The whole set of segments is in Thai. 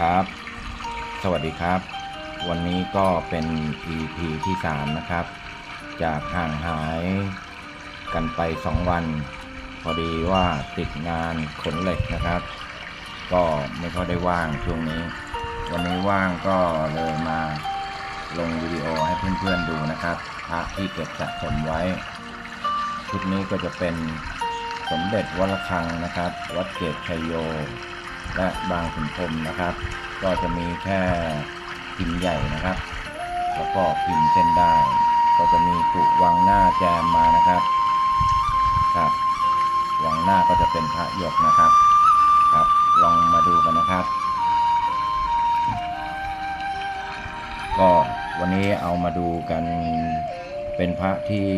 ครับ สวัสดีครับ วันนี้ก็เป็น EP ที่ 3 นะครับ จากห่างหายกันไป 2 วัน พอดีว่าติดงานขนเหล็กนะครับ ก็ไม่ค่อยได้ว่างช่วงนี้ วันนี้ว่างก็เลยมาลงวิดีโอให้เพื่อนๆดูนะครับพระที่เก็บสะสมไว้ชุดนี้ก็จะเป็นสมเด็จวัดระฆังนะครับ วัดเกตชัยโย และบางขุนพรมนะครับ ก็จะมีแค่พิมพ์ใหญ่นะครับ แล้วก็พิมพ์เส้นได้ ก็จะมีปุวังหน้าแจมมานะครับครับวังหน้าก็จะเป็นพระหยกนะครับครับ ลองมาดูกันนะครับ ก็วันนี้เอามาดูกันเป็นพระที่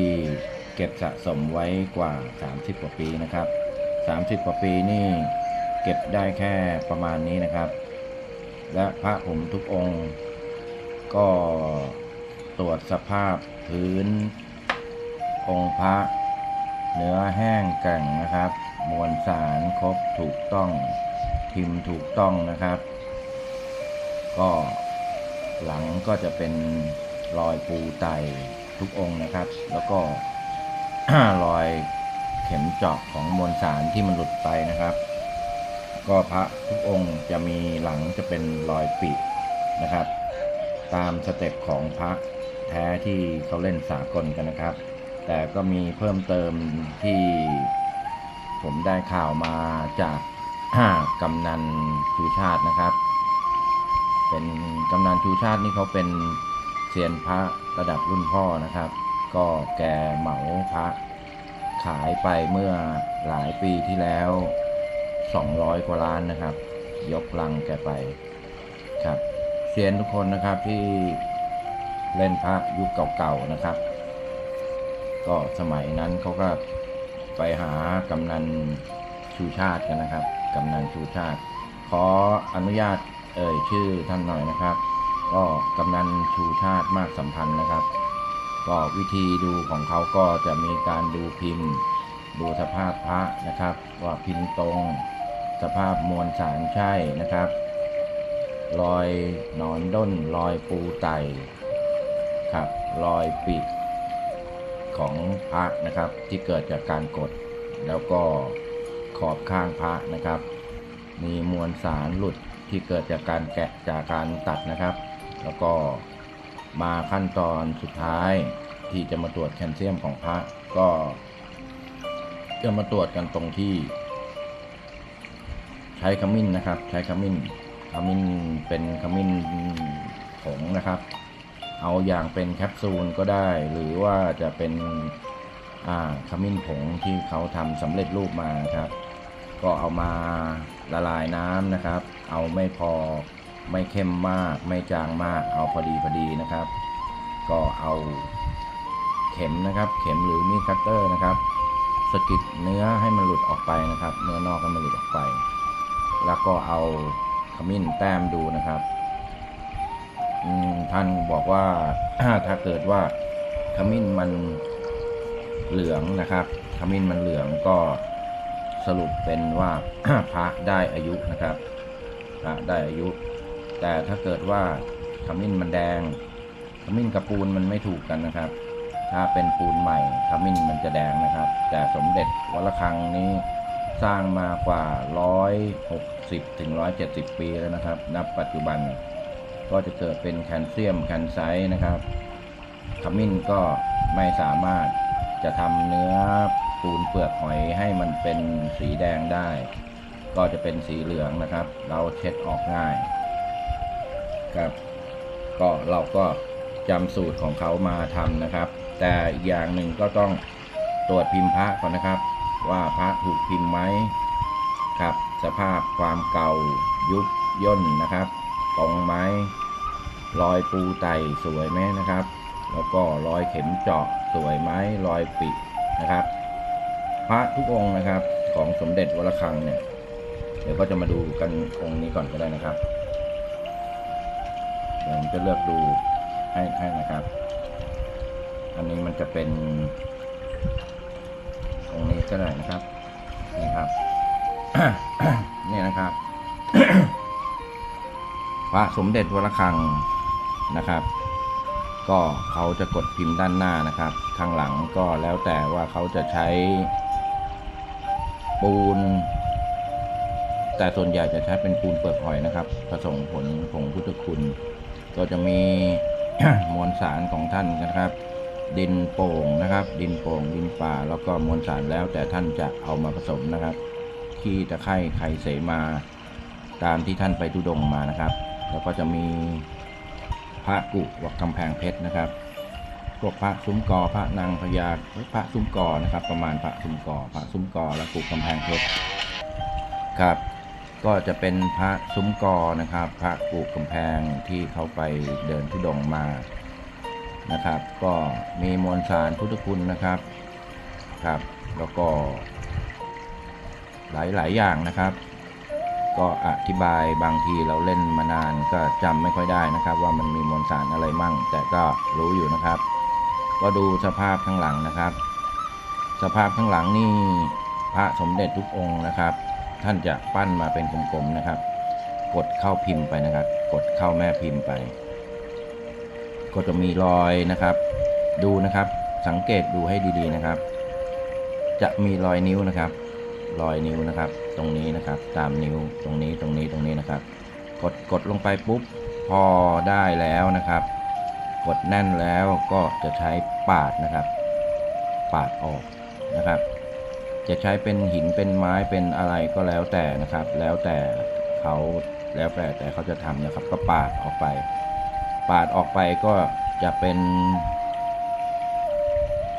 เก็บสะสมไว้กว่า 30 กว่าปีนะครับ 30 กว่าปีนี่ เก็บได้แค่ประมาณนี้นะครับ และพระผมทุกองค์ ก็ตรวจสภาพพื้น องค์พระเนื้อแห้งแก่งนะครับ มวลสารครบถูกต้องพิมพ์ถูกต้องนะครับ ก็หลังก็จะเป็นรอยปูไตทุกองค์นะครับ แล้วก็รอยเข็มเจาะของมวลสารที่มันหลุดไปนะครับ ก็พระทุกองค์จะมีหลังจะเป็นรอยปิดนะครับ ตามสเต็ปของพระแท้ที่เขาเล่นสากลกันนะครับ แต่ก็มีเพิ่มเติมที่ผมได้ข่าวมาจากกำนันชูชาตินะครับ เป็นกำนันชูชาตินี่เขาเป็นเซียนพระระดับรุ่นพ่อนะครับ ก็แกเหมาพระขายไปเมื่อหลายปีที่แล้ว 200 กว่าล้านนะครับ ยกลังแกไปครับเซียนทุกคนนะครับที่เล่นพระยุคเก่าๆนะครับ ก็สมัยนั้นเขาก็ไปหากำนันชูชาติกันนะครับกำนันชูชาติ ขออนุญาตเอ่ยชื่อท่านหน่อยนะครับ ก็กำนันชูชาติมากสัมพันธ์นะครับ ก็วิธีดูของเขาก็จะมีการดูพิมพ์ ดูสภาพพระนะครับ ว่าพิมพ์ตรง สภาพมวลสารใช่นะครับ รอยหนอนด้นรอยปูไตครับรอยปิดของพระนะครับที่เกิดจากการกด แล้วก็ขอบข้างพระนะครับ มีมวลสารหลุดที่เกิดจากการแกะจากการตัดนะครับ แล้วก็มาขั้นตอนสุดท้ายที่จะมาตรวจแคลเซียมของพระก็จะมาตรวจกันตรงที่ ช้ขมิ้นนะครับ ใช้ขมิ้นขมิ้นเป็นขมิ้นผงนะครับ เอาอย่างเป็นแคปซูลก็ได้ หรือว่าจะเป็นขมิ้นผงที่เขาทำสำเร็จรูปมาครับ ก็เอามาละลายน้ำนะครับ เอาไม่พอไม่เข้มมาก ไม่จางมาก เอาพอดีพอดีนะครับ ก็เอาเข็มนะครับ เข็มหรือมีดคัตเตอร์นะครับสกิดเนื้อให้มันหลุดออกไปนะครับ เนื้อนอกให้มันหลุดออกไป แล้วก็เอาขมิ้นแต้มดูนะครับท่านบอกว่าถ้าเกิดว่าขมิ้นมันเหลืองนะครับขมิ้นมันเหลืองก็สรุปเป็นว่าพระได้อายุนะครับพระได้อายุ แต่ถ้าเกิดว่าขมิ้นมันแดงขมิ้นกับปูนมันไม่ถูกกันนะครับ ถ้าเป็นปูนใหม่ขมิ้นมันจะแดงนะครับ แต่สมเด็จวัดระฆังนี้สร้างมากว่า 160 ถึง 170 ปีแล้วนะครับ นับปัจจุบันก็จะเกิดเป็นแคลเซียมแคลไซต์นะครับขมิ้นก็ไม่สามารถจะทำเนื้อปูนเปลือกหอยให้มันเป็นสีแดงได้ ก็จะเป็นสีเหลืองนะครับ เราเช็ดออกง่ายครับก็เราก็จำสูตรของเขามาทำนะครับ แต่อีกอย่างหนึ่งก็ต้องตรวจพิมพ์พระก่อนนะครับ ว่าพระถูกพิมพ์ไหมครับ สภาพความเก่ายุบย่นนะครับตรงไหมรอยปูไตสวยไหมนะครับ แล้วก็รอยเข็มเจาะสวยไหมรอยปินะครับ พระทุกองค์นะครับของสมเด็จวระฆังเนี่ย เดี๋ยวก็จะมาดูกันองค์นี้ก่อนก็ได้นะครับเดี๋ยวผมจะเลือกดูให้ให้นะครับ อันนี้มันจะเป็นองค์นี้ก็ได้นะครับนี่ครับ พระสมเด็จวรคังนะครับ ก็เขาจะกดพิมพ์ด้านหน้านะครับ ข้างหลังก็แล้วแต่ว่าเขาจะใช้ปูน แต่ส่วนใหญ่จะใช้เป็นปูนเปลือกหอยนะครับ ผสมผลผงพุทธคุณ ก็จะมีมวลสารของท่านนะครับ ดินโป่งนะครับ ดินโป่งดินป่า แล้วก็มวลสารแล้วแต่ท่านจะเอามาผสมนะครับ ที่ตะไคร่ไข่เสมาตามที่ท่านไปทุดงมานะครับ แล้วก็จะมีพระกุวัดกำแพงเพชรนะครับ พวกพระซุ้มกอพระนางพญาพระซุ้มกอนะครับ ประมาณพระซุ้มกอพระซุ้มกอและกุกำแพงเพชรครับ ก็จะเป็นพระซุ้มกอนะครับ พระกุกำแพงที่เขาไปเดินทุดงมานะครับ ก็มีมวลสารพุทธคุณนะครับครับ แล้วก็หลายๆอย่างนะครับ ก็อธิบายบางทีเราเล่นมานานก็จำไม่ค่อยได้นะครับ ว่ามันมีมวลสารอะไรมั่ง แต่ก็รู้อยู่นะครับ ก็ดูสภาพข้างหลังนะครับ สภาพข้างหลังนี่พระสมเด็จทุกองค์นะครับ ท่านจะปั้นมาเป็นกลมๆนะครับ กดเข้าพิมพ์ไปนะครับ กดเข้าแม่พิมพ์ไป ก็จะมีรอยนะครับ ดูนะครับสังเกตดูให้ดีๆนะครับ จะมีรอยนิ้วนะครับ รอยนิ้วนะครับ ตรงนี้นะครับ ตามนิ้วตรงนี้ตรงนี้ตรงนี้นะครับ กดกดลงไปปุ๊บพอได้แล้วนะครับ กดแน่นแล้วก็จะใช้ปาดนะครับ ปาดออกนะครับ จะใช้เป็นหินเป็นไม้เป็นอะไรก็แล้วแต่นะครับ แล้วแต่เขาแล้วแต่แต่เขาจะทำนะครับ ก็ปาดออกไป ปาดออกไปก็จะเป็น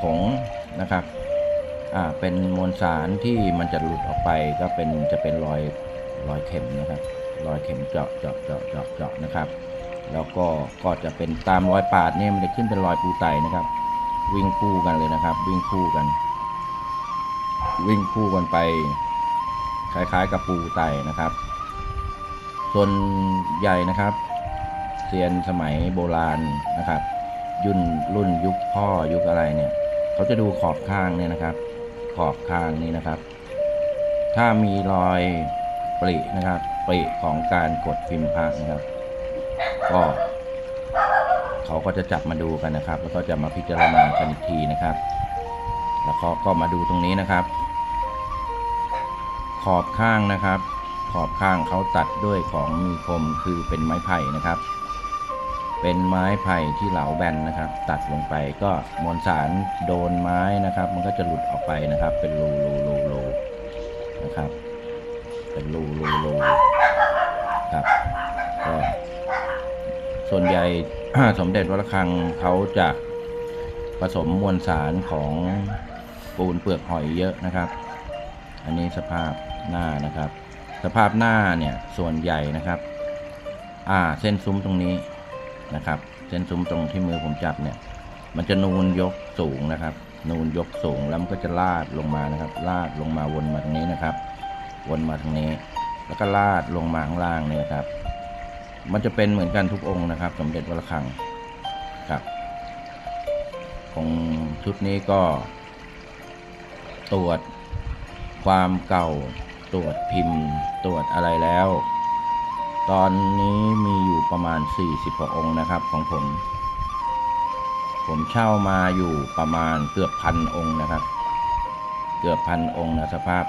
ผงนะครับ เป็นมวลสารที่มันจะหลุดออกไปก็เป็นจะเป็นรอยรอยเข็มนะครับ รอยเข็มเจาะเจาะเจาะเจาะเจาะนะครับ แล้วก็ก็จะเป็นตามรอยปาดเนี่ยมันจะขึ้นเป็นรอยปูไตนะครับ วิ่งคู่กันเลยนะครับ วิ่งคู่กัน วิ่งคู่กันไป คล้ายๆ กับปูไตนะครับ ส่วนใหญ่นะครับเซียนสมัยโบราณนะครับ ยุ่นรุ่นยุคพ่อยุคอะไรเนี่ย เขาจะดูขอบข้างเนี่ยนะครับ ขอบข้างนี้นะครับ ถ้ามีรอยปรินะครับปริของการกดพิมพ์พระนะครับ ก็เขาก็จะจับมาดูกันนะครับ แล้วก็จะมาพิจารณากันอีกทีนะครับ แล้วเขาก็มาดูตรงนี้นะครับ ขอบข้างนะครับ ขอบข้างเขาตัดด้วยของมีคมคือเป็นไม้ไผ่นะครับ เป็นไม้ไผ่ที่เหลาแบนนะครับ ตัดลงไปก็มวลสารโดนไม้นะครับ มันก็จะหลุดออกไปนะครับ เป็นรูรูรูรูนะครับ เป็นรูรูรูครับก็ส่วนใหญ่สมเด็จวัดระฆังเขาจะผสมมวลสารของปูนเปลือกหอยเยอะนะครับ อันนี้สภาพหน้านะครับ สภาพหน้าเนี่ยส่วนใหญ่นะครับ อ่าเส้นซุ้มตรงนี้ นะครับ เส้นซุ้มตรงที่มือผมจับเนี่ย มันจะนูนยกสูงนะครับ นูนยกสูงแล้วมันก็จะลาดลงมานะครับ ลาดลงมาวนมาทางนี้นะครับ วนมาทางนี้ แล้วก็ลาดลงมาข้างล่างเนี่ยนะครับ มันจะเป็นเหมือนกันทุกองค์นะครับ สมเด็จวัดระฆังครับของชุดนี้ก็ ตรวจความเก่าตรวจพิมพ์ตรวจอะไรแล้ว ตอนนี้มีอยู่ประมาณ 40กว่าองค์นะครับของผม ผมเช่ามาอยู่ประมาณเกือบพันองค์นะครับ เกือบพันองค์นะสภาพ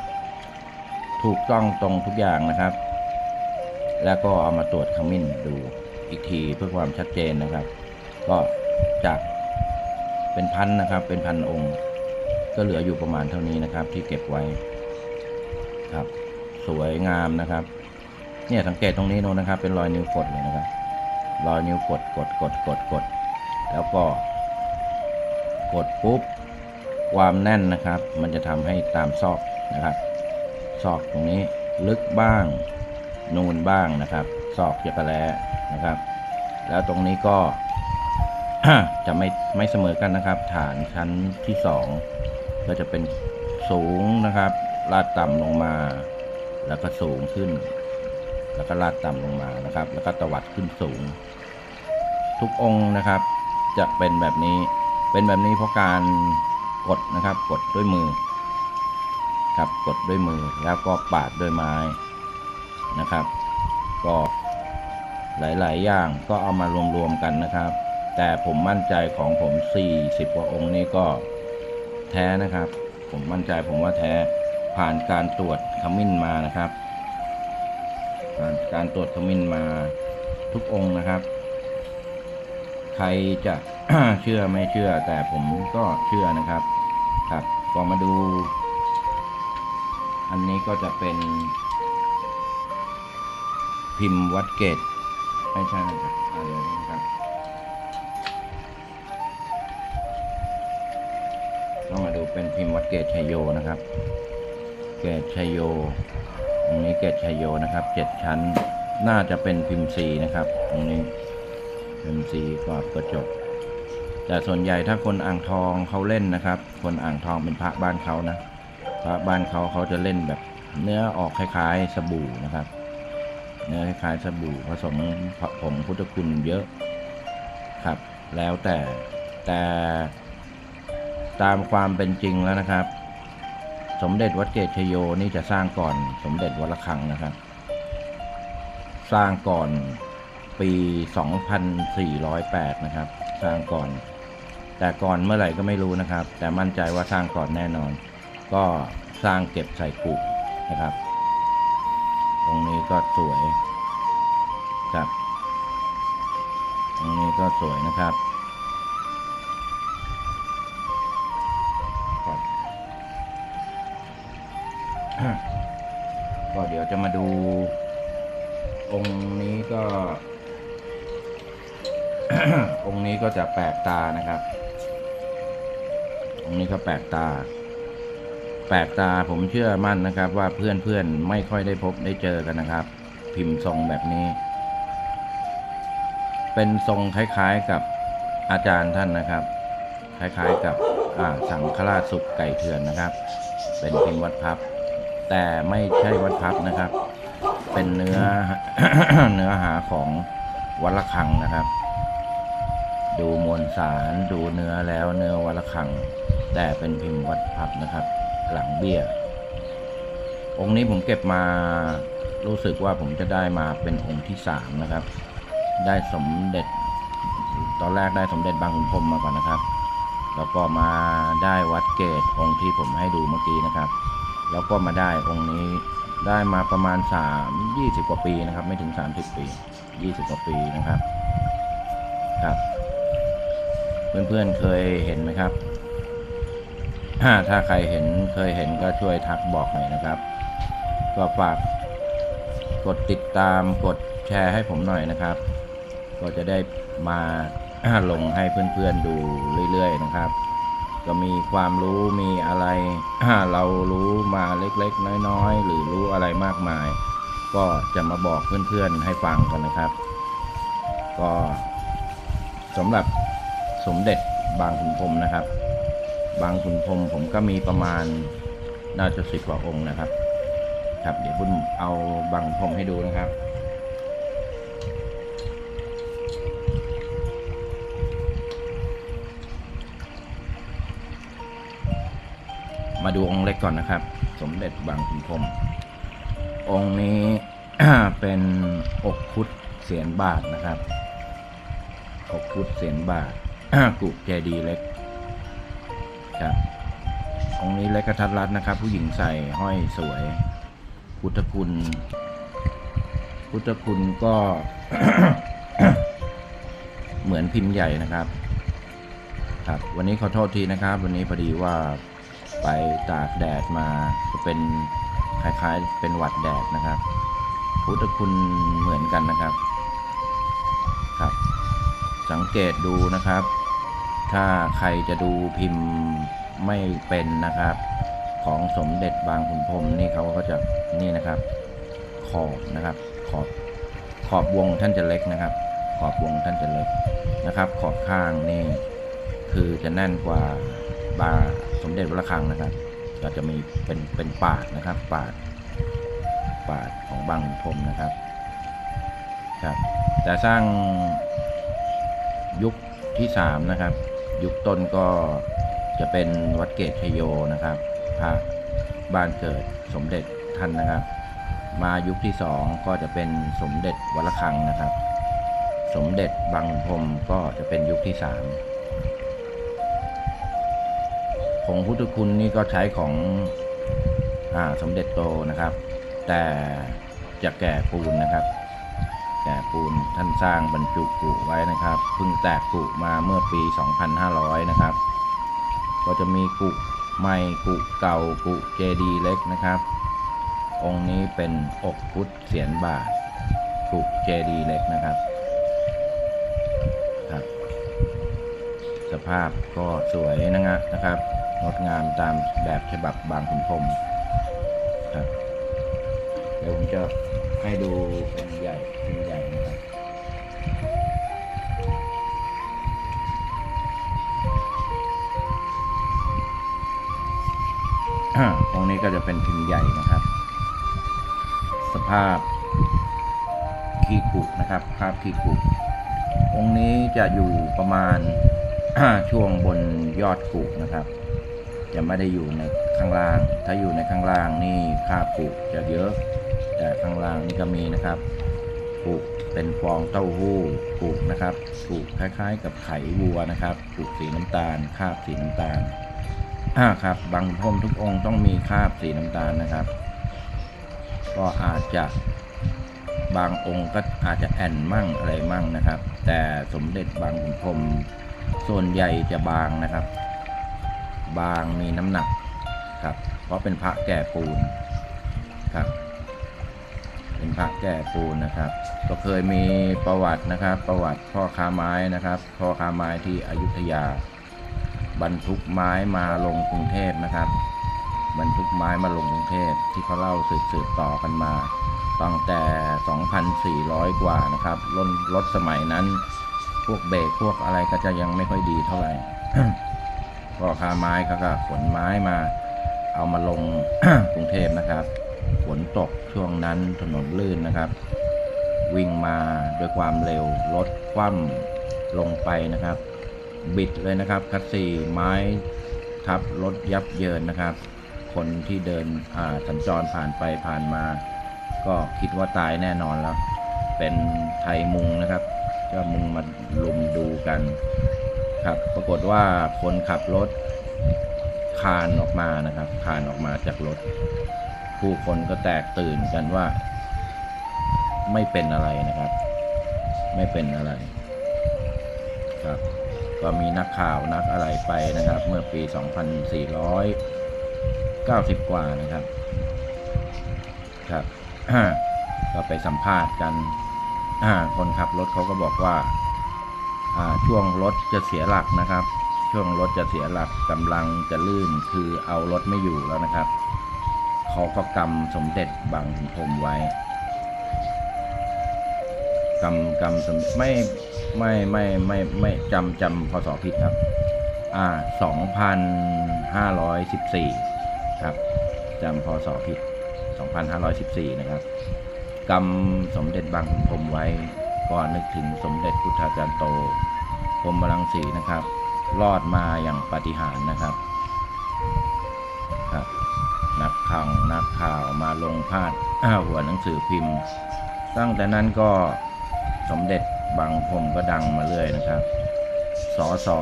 ถูกต้องตรงทุกอย่างนะครับ แล้วก็เอามาตรวจขมิ้นดูอีกทีเพื่อความชัดเจนนะครับ ก็จากเป็นพันนะครับ เป็นพันองค์ ก็เหลืออยู่ประมาณเท่านี้นะครับ ที่เก็บไว้ครับ สวยงามนะครับ เนี่ยสังเกตตรงนี้นูนนะครับ เป็นรอยนิ้วกดเลยนะครับ รอยนิ้วกดกดกดกดกด แล้วก็ กดปุ๊บ ความแน่นนะครับ มันจะทำให้ตามซอกนะครับ ซอกตรงนี้ลึกบ้าง นูนบ้างนะครับ ซอกจะกระแลนะครับ แล้วตรงนี้ก็จะไม่ไม่เสมอกันนะครับ ฐานชั้นที่สองก็จะเป็นสูงนะครับลาดต่ำลงมา แล้วก็สูงขึ้น แล้วก็ลาดต่ำลงมานะครับ แล้วก็ตวัดขึ้นสูง ทุกองค์นะครับ จะเป็นแบบนี้เป็นแบบนี้เพราะการกดนะครับกดด้วยมือ ครับกดด้วยมือแล้วก็ปาดด้วยไม้นะครับ ก็หลาย ๆ อย่างก็เอามารวม ๆ กันนะครับ แต่ผมมั่นใจของผม 40 กว่าองค์นี้ก็แท้นะครับ ผมมั่นใจผมว่าแท้ผ่านการตรวจขมิ้นมานะครับ การตรวจขมิ้นมาทุกองค์นะครับ ใครจะเชื่อไม่เชื่อ แต่ผมก็เชื่อนะครับ ครับก็มาดู อันนี้ก็จะเป็น พิมพ์วัดเกตไม่ใช่นะครับอ่าเดี๋ยวนะครับ ก็มาดูเป็นพิมพ์วัดเกตชัยโยนะครับ เกตชัยโย ตรงนี้เกตชยโยนะครับเจ็ดชั้นน่าจะเป็นพิมพ์สีนะครับตรงนี้พิมพ์สีกรอบกระจก แต่ส่วนใหญ่ถ้าคนอ่างทองเขาเล่นนะครับ คนอ่างทองเป็นพระบ้านเขานะพระบ้านเขาเขาจะเล่นแบบเนื้อออกคล้ายๆสบู่นะครับ เนื้อคล้ายๆสบู่ผสมผงพุทธคุณเยอะครับ แล้วแต่แต่ตามความเป็นจริงแล้วนะครับ สมเด็จวัดเกตชโยนี่จะสร้างก่อนสมเด็จวัดระฆังนะครับ สร้างก่อนปี 2408 นะครับ สร้างก่อน แต่ก่อนเมื่อไหร่ก็ไม่รู้นะครับ แต่มั่นใจว่าสร้างก่อนแน่นอน ก็สร้างเก็บใส่กุนะครับ ตรงนี้ก็สวยครับ ตรงนี้ก็สวยนะครับ ยวจะมาดู องค์นี้ก็ องค์นี้ก็จะแปลกตานะครับ องค์นี้ก็แปลกตา แปลกตาผมเชื่อมั่นนะครับ ว่าเพื่อนๆไม่ค่อยได้พบได้เจอกันนะครับ พิมพ์ทรงแบบนี้ เป็นทรงคล้ายๆกับอาจารย์ท่านนะครับ คล้ายๆกับสังฆราชสุขไก่เถื่อนนะครับ เป็นพิมพ์วัดพับ แต่ไม่ใช่วัดพับนะครับ เป็นเนื้อเนื้อหาของวัดระฆังนะครับ ดูมวลสารดูเนื้อแล้วเนื้อวัดระฆัง แต่เป็นพิมพ์วัดพับนะครับ หลังเบี้ย องค์นี้ผมเก็บมารู้สึกว่าผมจะได้มาเป็นองค์ที่สามนะครับ ได้สมเด็จ ตอนแรกได้สมเด็จบางขุนพรมมาก่อนนะครับ แล้วก็มาได้วัดเกตองค์ที่ผมให้ดูเมื่อกี้นะครับ แล้วก็มาได้องค์นี้ได้มาประมาณ 3 20 กว่าปีนะครับ ไม่ถึง 30 ปี 20 กว่าปีนะครับครับเพื่อนๆเคยเห็นไหมครับ ถ้าใครเห็นเคยเห็นก็ช่วยทักบอกหน่อยนะครับ ก็ฝากกดติดตามกดแชร์ให้ผมหน่อยนะครับ ก็จะได้มาลงให้เพื่อนๆดูเรื่อยๆนะครับ ก็มีความรู้มีอะไร เรารู้มาเล็กๆ น้อยๆ หรือรู้อะไรมากมาย ก็จะมาบอกเพื่อนๆให้ฟังกันนะครับ ก็สำหรับสมเด็จบางขุนพรมนะครับ บางขุนพรมผมก็มีประมาณน่าจะสิบกว่าองค์นะครับ ครับ เดี๋ยวบุญเอาบางขุนพรมให้ดูนะครับ มาดูองค์เล็กก่อนนะครับ สมเด็จบางขุนพรมองค์นี้เป็นอกคุดเสียนบาทนะครับอกคุดเสียนบาทกุเจดีเล็กครับองค์นี้เล็กกระทัดรัดนะครับ ผู้หญิงใส่ห้อยสวย พุทธคุณ พุทธคุณก็เหมือนพิมพ์ใหญ่นะครับ ครับ วันนี้ขอโทษทีนะครับ วันนี้พอดีว่า ไปตากแดดมาก็เป็นคล้ายๆเป็นหวัดแดดนะครับ พุทธคุณเหมือนกันนะครับครับ สังเกตดูนะครับ ถ้าใครจะดูพิมพ์ไม่เป็นนะครับ ของสมเด็จบางขุนพรมนี่เขาก็จะนี่นะครับ ขอบนะครับขอบขอบวงท่านจะเล็กนะครับ ขอบวงท่านจะเล็กนะครับ ขอบข้างนี่คือจะแน่นกว่าบา สมเด็จวัดระฆังนะครับ ก็จะมีเป็นเป็นปาดนะครับ ปาดปาดของบางพรมนะครับครับแต่สร้างยุคที่สามนะครับ ยุคต้นก็จะเป็นวัดเกตชโยนะครับพระบ้านเกิดสมเด็จท่านนะครับ มายุคที่สองก็จะเป็นสมเด็จวัดระฆังนะครับ สมเด็จบางพรมก็จะเป็นยุคที่สาม ผงพุทธคุณนี่ก็ใช้ของอสมเด็จโตนะครับ แต่จะแก่ปูนนะครับ แก่ปูนท่านสร้างบรรจุกุไว้นะครับเพิ่งแตกกุมาเมื่อปี 2500 นะครับ ก็จะมีกุใหม่กุเก่ากุเจดีเล็กนะครับ องค์นี้เป็นอกพุทธเสียนบาทกุเจดีเล็กนะครับครับ สภาพก็สวยนะฮะนะครับ งดงามตามแบบฉบับบางขุนพรมครับเดี๋ยวผมจะให้ดูองค์ใหญ่องค์ใหญ่นะครับองค์นี้ก็จะเป็นพิมพ์ใหญ่นะครับ สภาพขีกุนะครับ ภาพขีกุองค์นี้จะอยู่ประมาณช่วงบนยอดกุนะครับ จะไม่ได้อยู่ในข้างล่าง ถ้าอยู่ในข้างล่างนี่ค่าบกุจะเยอะ แต่ข้างล่างนี่ก็มีนะครับปลูกเป็นฟองเต้าหู้ปลูกนะครับปลูกคล้าย ๆ กับไข่วัวนะครับปลูกสีน้ำตาลคาบสีน้ำตาลอ่าครับบางพรมทุกองค์ต้องมีคาบสีน้ำตาลนะครับ ก็อาจจะบางองค์ก็อาจจะแอนมั่งอะไรมั่งนะครับ แต่สมเด็จบางขุนพรมส่วนใหญ่จะบางนะครับ บางมีน้ำหนักครับ เพราะเป็นพระแก่ปูนครับ เป็นพระแก่ปูนนะครับ ก็เคยมีประวัตินะครับ ประวัติพ่อค้าไม้นะครับ พ่อค้าไม้ที่อยุธยา บรรทุกไม้มาลงกรุงเทพนะครับ บรรทุกไม้มาลงกรุงเทพที่เขาเล่าสืบต่อกันมาตั้งแต่ 2,400 กว่านะครับรถรถสมัยนั้น พวกเบรกพวกอะไรก็จะยังไม่ค่อยดีเท่าไหร่ พ่อค้าไม้เขาก็ขนไม้มา เอามาลงกรุงเทพนะครับฝนตกช่วงนั้นถนนลื่นนะครับ วิ่งมาด้วยความเร็วรถคว่ำลงไปนะครับ บิดเลยนะครับคัสซีไม้ทับรถยับเยินนะครับ คนที่เดินอ่าสัญจรผ่านไปผ่านมา ก็คิดว่าตายแน่นอนแล้ว เป็นไทยมุงนะครับ ก็มุงมาลุมดูกัน ครับ ปรากฏว่าคนขับรถคานออกมานะครับ คานออกมาจากรถ ผู้คนก็แตกตื่นกันว่า ไม่เป็นอะไรนะครับ ไม่เป็นอะไร ครับ ก็มีนักข่าวนักอะไรไปนะครับ เมื่อปี 2490 กว่านะครับ ครับก็ไปสัมภาษณ์กันคนขับรถเขาก็บอกว่า ช่วงรถจะเสียหลักนะครับ ช่วงรถจะเสียหลักกำลังจะลื่นคือเอารถไม่อยู่แล้วนะครับเขาก็กำสมเด็จบางพรมไว้กำกำสมไม่ไม่ไม่ไม่ไม่จำจำพศผิดครับอ่าสองพันห้าร้อยสิบสี่ครับจำพศผิดสองพันห้าร้อยสิบสี่นะครับกำสมเด็จบางพรมไว้ก็นึกถึงสมเด็จพุทธาจารย์โต พรหมรังสีนะครับ รอดมาอย่างปาฏิหาริย์นะครับครับนักข่าวนักข่าวมาลงพาดหัวหนังสือพิมพ์ ตั้งแต่นั้นก็สมเด็จบางพรมก็ดังมาเรื่อยนะครับสอสอ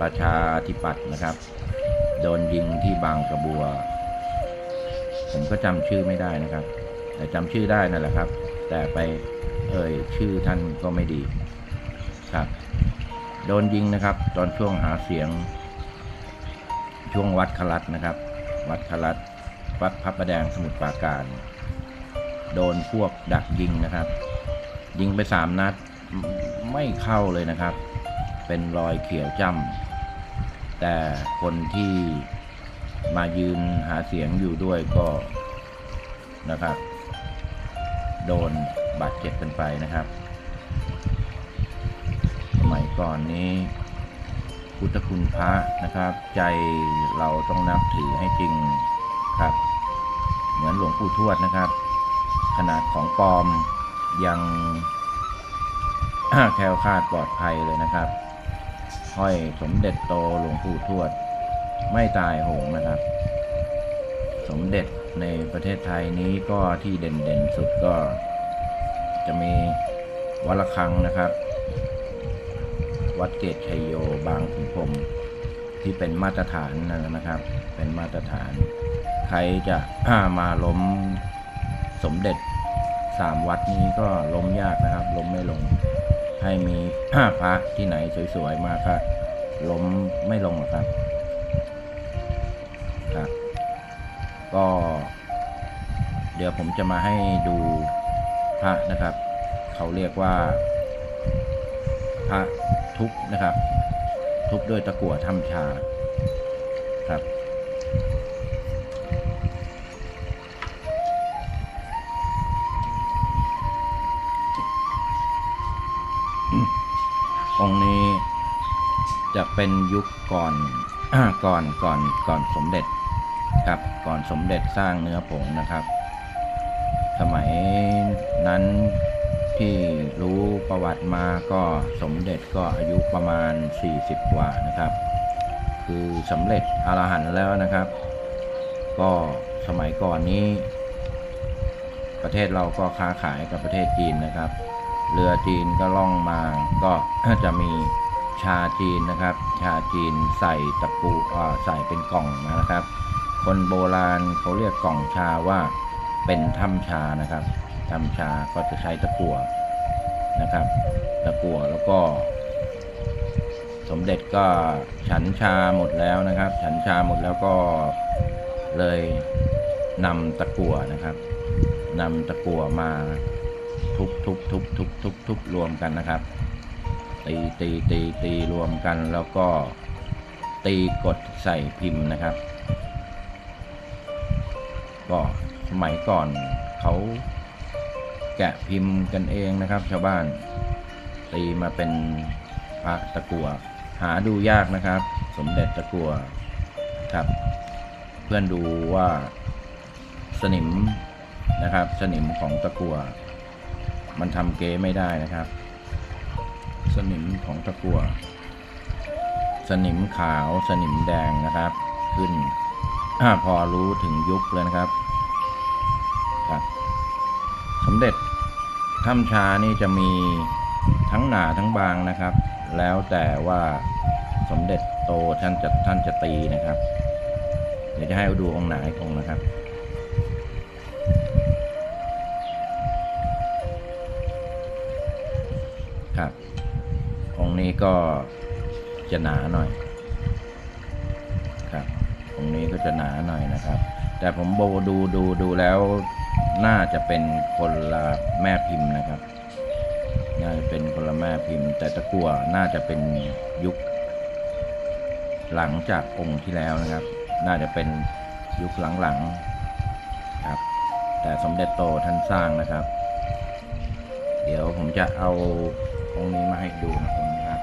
ประชาธิปัตย์นะครับ โดนยิงที่บางกระบัว ผมก็จำชื่อไม่ได้นะครับ แต่จำชื่อได้นั่นแหละครับ แต่ไปเอ่ยชื่อท่านก็ไม่ดี โดนยิงนะครับ ตอนช่วงหาเสียง ช่วงวัดคลัดนะครับ วัดคลัดวัดพระประแดงสมุทรปราการ โดนพวกดักยิงนะครับ ยิงไปสามนัดไม่เข้าเลยนะครับ เป็นรอยเขียวจ้ำแต่คนที่มายืนหาเสียงอยู่ด้วยก็นะครับ โดนบาดเจ็บกันไปนะครับ ก่อนนี้ พุทธคุณพระนะครับ ใจเราต้องนับถือให้จริงครับ เหมือนหลวงปู่ทวดนะครับ ขนาดของปลอมยังแคล้วคลาดปลอดภัยเลยนะครับห้อยสมเด็จโตหลวงปู่ทวด ไม่ตายโหงนะครับ สมเด็จในประเทศไทยนี้ก็ที่เด่นๆสุดก็ จะมีวัดระฆังนะครับ วัดเกตชัยโยบางขุนพรหมที่เป็นมาตรฐานนั่นนะครับ เป็นมาตรฐาน ใครจะมาล้มสมเด็จสามวัดนี้ก็ล้มยากนะครับ ล้มไม่ลง ให้มีพระที่ไหนสวยๆมาก็ล้มไม่ลงหรอกครับครับ ก็ เดี๋ยวผมจะมาให้ดูพระนะครับ เขาเรียกว่า พระทุบนะครับ ทุบด้วยตะกั่วทำชาครับ องค์นี้จะเป็นยุคก่อนก่อนก่อนก่อนสมเด็จครับก่อนสมเด็จสร้างเนื้อผงนะครับ สมัยนั้น ที่รู้ประวัติมาก็สมเด็จก็อายุประมาณ 40 กว่านะครับ คือสำเร็จอรหันต์แล้วนะครับ ก็สมัยก่อนนี้ ประเทศเราก็ค้าขายกับประเทศจีนนะครับ เรือจีนก็ล่องมาก็จะมีชาจีนนะครับ ชาจีนใส่ตะปูอ่าใส่เป็นกล่องนะครับ คนโบราณเขาเรียกกล่องชาว่าเป็นถ้ำชานะครับ ถ้ำชาก็จะใช้ตะกั่วนะครับ ตะกั่วแล้วก็ สมเด็จก็ฉันชาหมดแล้วนะครับ ฉันชาหมดแล้วก็เลยนำตะกั่วนะครับนำตะกั่วมาทุบทุบทุบทุบทุบทุบรวมกันนะครับ ตีตีตีตีรวมกันแล้วก็ตีกดใส่พิมพ์นะครับ ก็สมัยก่อนเขา แกะพิมพ์กันเองนะครับ ชาวบ้าน ตีมาเป็นพระตะกัวหาดูยากนะครับ สมเด็จตะกัวครับ เพื่อนดูว่าสนิมนะครับ สนิมของตะกัว มันทำเก๊ไม่ได้นะครับ สนิมของตะกัว สนิมขาวสนิมแดงนะครับ ขึ้นพอรู้ถึงยุคเลยนะครับครับสมเด็จ ถ้ำชานี่จะมีทั้งหนาทั้งบางนะครับ แล้วแต่ว่าสมเด็จโตท่านจะท่านจะตีนะครับ เดี๋ยวจะให้ดูองค์หนาอีกองค์นะครับครับองค์นี้ก็จะหนาหน่อยครับองค์นี้ก็จะหนาหน่อยนะครับ แต่ผมโบดูดูดูแล้ว น่าจะเป็นคนละแม่พิมพ์นะครับ น่าจะเป็นคนละแม่พิมพ์ แต่ตะกั่วน่าจะเป็นยุค หลังจากองค์ที่แล้วนะครับ น่าจะเป็นยุคหลังๆครับ แต่สมเด็จโตท่านสร้างนะครับ เดี๋ยวผมจะเอาองค์นี้มาให้ดูนะองค์นี้ครับ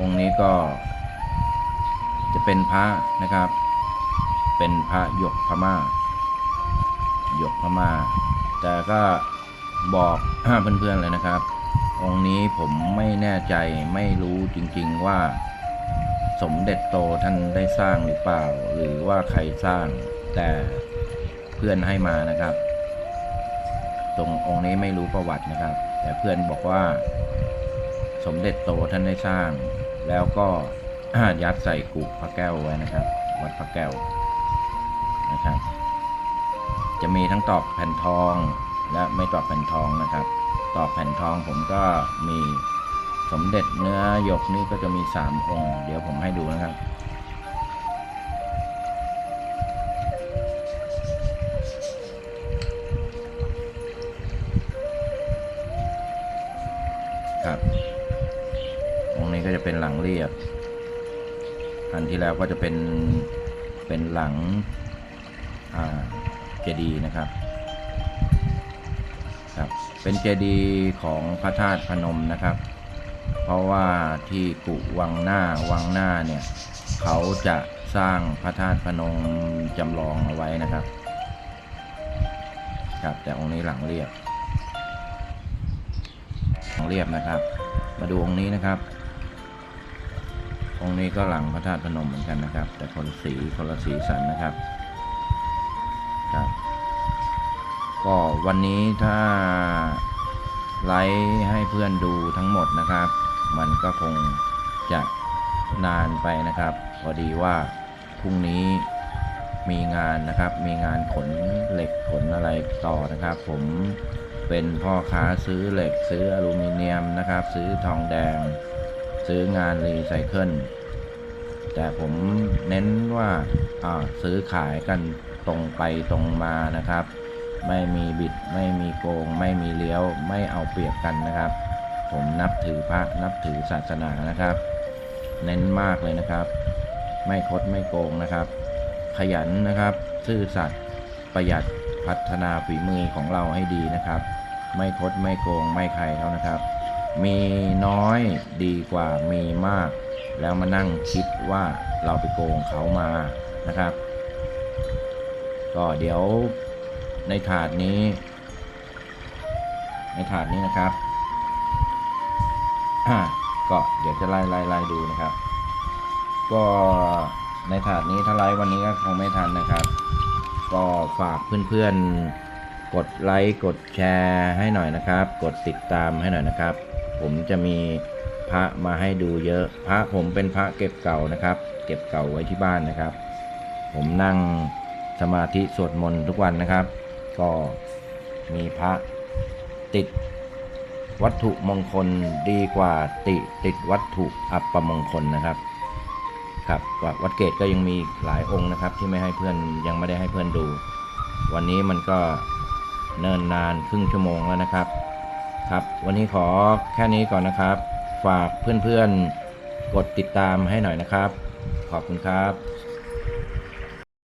องค์นี้ก็ เป็นพระนะครับ เป็นพระหยกพม่าหยกพม่าแต่ก็บอกเพื่อนๆเลยนะครับ องค์นี้ผมไม่แน่ใจไม่รู้จริงๆว่า สมเด็จโตท่านได้สร้างหรือเปล่า หรือว่าใครสร้างแต่เพื่อนให้มานะครับ ตรงองค์นี้ไม่รู้ประวัตินะครับ แต่เพื่อนบอกว่า สมเด็จโตท่านได้สร้าง แล้วก็ ยัดใส่กุพระแก้วไว้นะครับ วัดพระแก้วนะครับ จะมีทั้งตอกแผ่นทองและไม่ตอกแผ่นทองนะครับ ตอกแผ่นทองผมก็มีสมเด็จเนื้อหยกนี่ก็จะมีสามองค์ เดี๋ยวผมให้ดูนะครับครับองค์นี้ก็จะเป็นหลังเรียบ อันที่แล้วก็จะเป็นเป็นหลังเจดีย์นะครับครับ เป็นเจดีย์ของพระธาตุพนมนะครับ เพราะว่าที่กุวังหน้าวังหน้าเนี่ยเขาจะสร้างพระธาตุพนมจำลองเอาไว้นะครับ ครับแต่องค์นี้หลังเรียบหลังเรียบนะครับ มาดูองค์นี้นะครับ องค์นี้ก็หลังพระธาตุพนมเหมือนกันนะครับ แต่คนสีคนละสีสันนะครับ ก็วันนี้ถ้าไลฟ์ให้เพื่อนดูทั้งหมดนะครับ มันก็คงจะนานไปนะครับ พอดีว่าพรุ่งนี้มีงานนะครับ มีงานขนเหล็กขนอะไรต่อนะครับ ผมเป็นพ่อค้าซื้อเหล็กซื้ออลูมิเนียมนะครับ ซื้อทองแดง ซื้องานรีไซเคิลแต่ผมเน้นว่าอ่าซื้อขายกันตรงไปตรงมานะครับ ไม่มีบิดไม่มีโกง ไม่มีเลี้ยว ไม่เอาเปรียบกันนะครับ ผมนับถือพระนับถือศาสนานะครับ เน้นมากเลยนะครับ ไม่คดไม่โกงนะครับ ขยันนะครับ ซื่อสัตย์ประหยัดพัฒนาฝีมือของเราให้ดีนะครับ ไม่คดไม่โกงไม่ใครเขานะครับ มีน้อยดีกว่ามีมาก แล้วมานั่งคิดว่าเราไปโกงเขามานะครับ ก็เดี๋ยวในถาดนี้ ในถาดนี้นะครับก็เดี๋ยวจะไล่ไล่ไล่ดูนะครับ ก็ในถาดนี้ถ้าไลฟ์วันนี้ก็คงไม่ทันนะครับ ก็ฝากเพื่อนๆกดไลค์กดแชร์ให้หน่อยนะครับ กดติดตามให้หน่อยนะครับ ผมจะมีพระมาให้ดูเยอะ พระผมเป็นพระเก็บเก่านะครับ เก็บเก่าไว้ที่บ้านนะครับ ผมนั่งสมาธิสวดมนต์ทุกวันนะครับ ก็มีพระติดวัตถุมงคลดีกว่าติติดวัตถุอัปมงคลนะครับ ครับวัดเกตก็ยังมีหลายองค์นะครับ ที่ไม่ให้เพื่อนยังไม่ได้ให้เพื่อนดู วันนี้มันก็เนินนานครึ่งชั่วโมงแล้วนะครับ ครับ วันนี้ขอแค่นี้ก่อนนะครับ ฝากเพื่อนๆ กดติดตามให้หน่อยนะครับ ขอบคุณครับ